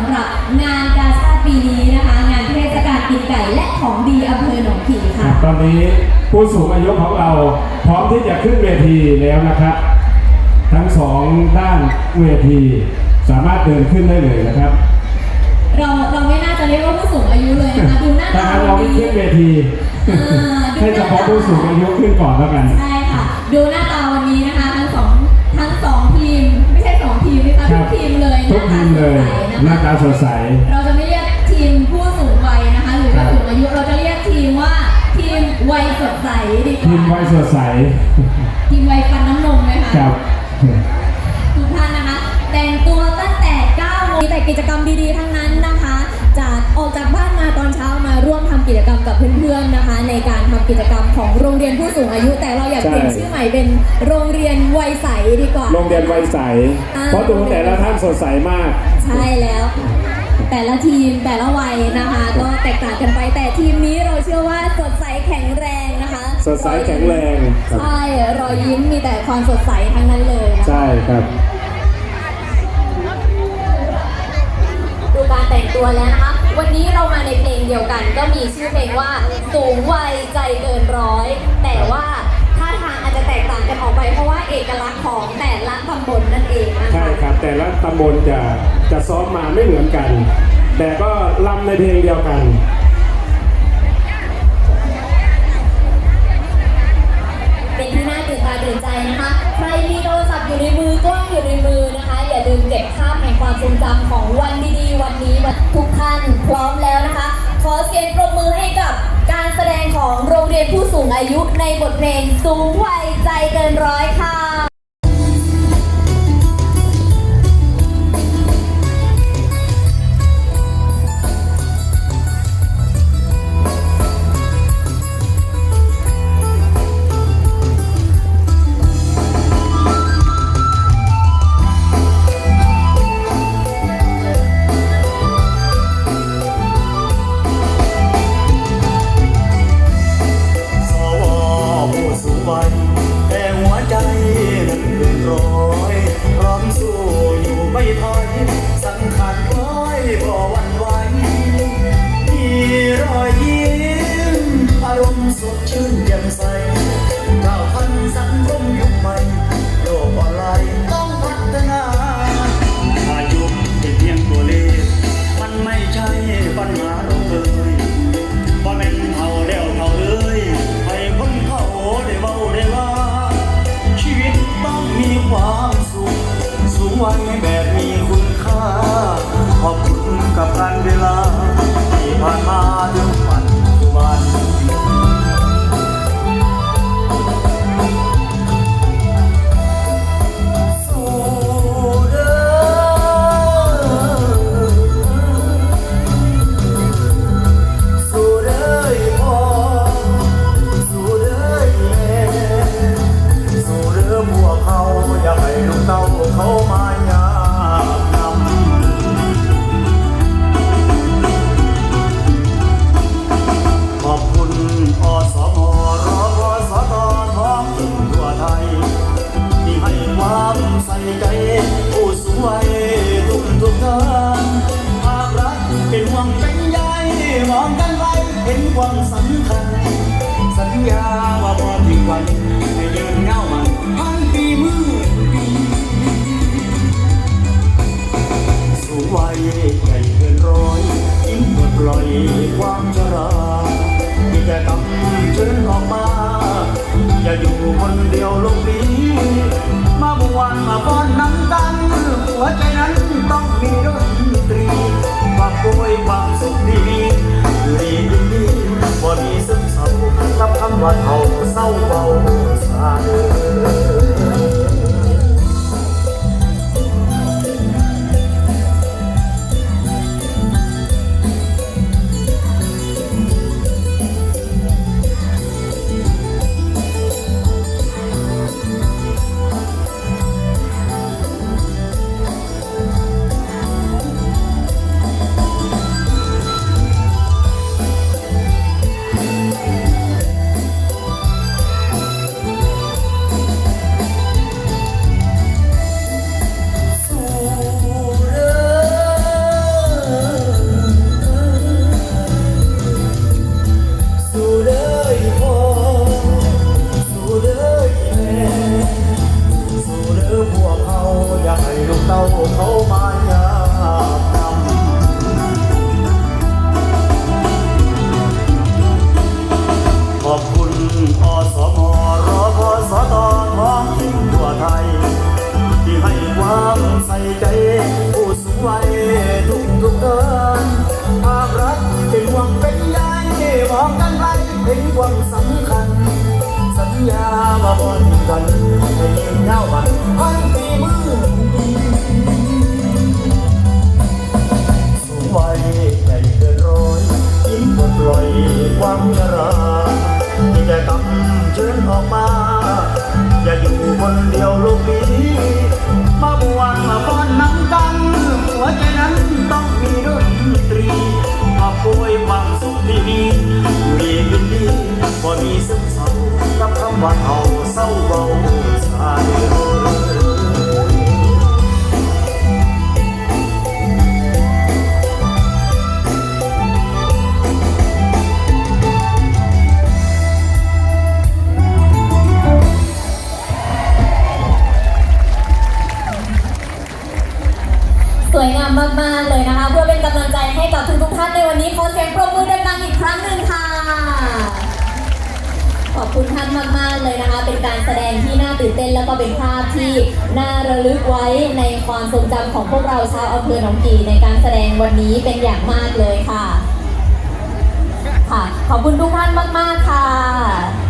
ำหรับงานกาชาติปีนี้นะคะ งานเทศกาลกินไก่และของดีอำเภอหนองขีค่ะ ตอนนี้ผู้สูงอายุของเราพร้อมที่จะขึ้นเวทีแล้วนะครับ ทั้งสองด้านเวที สามารถเดินขึ้นได้เลยนะครับเราเราไม่น่าจะเรียกว่าผู้สูงอายุเลยนะคะดูหน้าถ้าตางั้นวัเรานไม่นี้ขึ้นเวทีอ่าดูให้เฉพาะผู้สูงอายุขึ้นก่อนแล้วกัน ใช่ค่ะ ดูหน้าตา หน้าตาสดใส เราจะไม่เรียกทีมผู้สูงวัยนะคะ หรือว่าสูงอายุเราจะเรียกทีมว่าทีมวัยสดใสดีกว่าทีมวัยสดใส ทีมวัยฟันน้ำนมไหมคะ ครับ ทุกท่านนะคะ แต่งตัวตั้งแต่9โมงมีแต่กิจกรรมดีๆ ทั้งนั้นนะคะ จากออกจากบ้านมาตอนเช้ามาร่วมทำกิจกรรมกับเพื่อนๆนะคะ ในการทำกิจกรรมของโรงเรียนผู้สูงอายุ แต่เราอยากเปลี่ยนใช่ชื่อใหม่เป็นโรงเรียนวัยใสดีกว่า โรงเรียนวัยใสอ่าเพราะดูแต่ละท่านสดใสมาก ใช่แล้วแต่ละทีมแต่ละวัยนะคะ ก็แตกต่างกันไปแต่ทีมนี้เราเชื่อว่าสดใสแข็งแรงนะคะ สดใสแข็งแรงครับใช่รอยยิ้มมีแต่ความสดใสทั้งนั้นเลยนะคะใช่ครับ แต่งตัวแล้วนะคะ วันนี้เรามาในเพลงเดียวกัน ก็มีชื่อเพลงว่าสูงวัยใจเกินร้อย แต่ว่าท่าทางอาจจะแตกต่างกันออกไป เพราะว่าเอกลักษณ์ของแต่ละตำบลนั่นเองนะใช่คะครับ แต่ละตำบลจะจะซ้อมมาไม่เหมือนกัน แต่ก็ลำในเพลงเดียวกันเป็น รงจำของวันดีๆ วันนี้วันทุกท่านพร้อมแล้วนะคะ ขอเสียงปรบมือให้กับการแสดงของโรงเรียนผู้สูงอายุในบทเพลงสูงวัยใจเกินร้อยค่ะ ความใส่ใจผู้สูงวัยทุกทุกท่านภาครัฐเป็นห่วงเป็นใยมองกันไว้เห็นความสำคัญ สัญญาว่าพอทิ้งวันให้ยืนเงามันพันปีมือสวยใหญ่เกินร้อยยิ้มปลดปล่อยความชรา ว่าเท่าเศร้าเบาสาเด้อุกเกินภาพรักเป็นห่วงเป็นใยมองกันไรเป็นห่วงสำคัญ สัญญาว่าบนกันให้ยืนยาววันพันปีมือสูงวัยใจเดินร้อยยิ้มปล่อยความเะ วยงามมากๆเลยนะคะ เพื่อเป็นกำลังใจให้กับทุกๆท่านในวันนี้ขอเสียงปรบมือดังๆอีกครั้งหนึ่งค่ะ ขอบคุณท่านมากๆเลยนะคะ เป็นการแสดงที่น่าตื่นเต้นแล้วก็เป็นภาพที่น่าระลึกไว้ในความทรงจำของพวกเราชาวอำเภอหนองกี่ในการแสดงวันนี้เป็นอย่างมากเลยค่ะ ค่ะ ขอบคุณทุกท่านมากๆค่ะค่ะ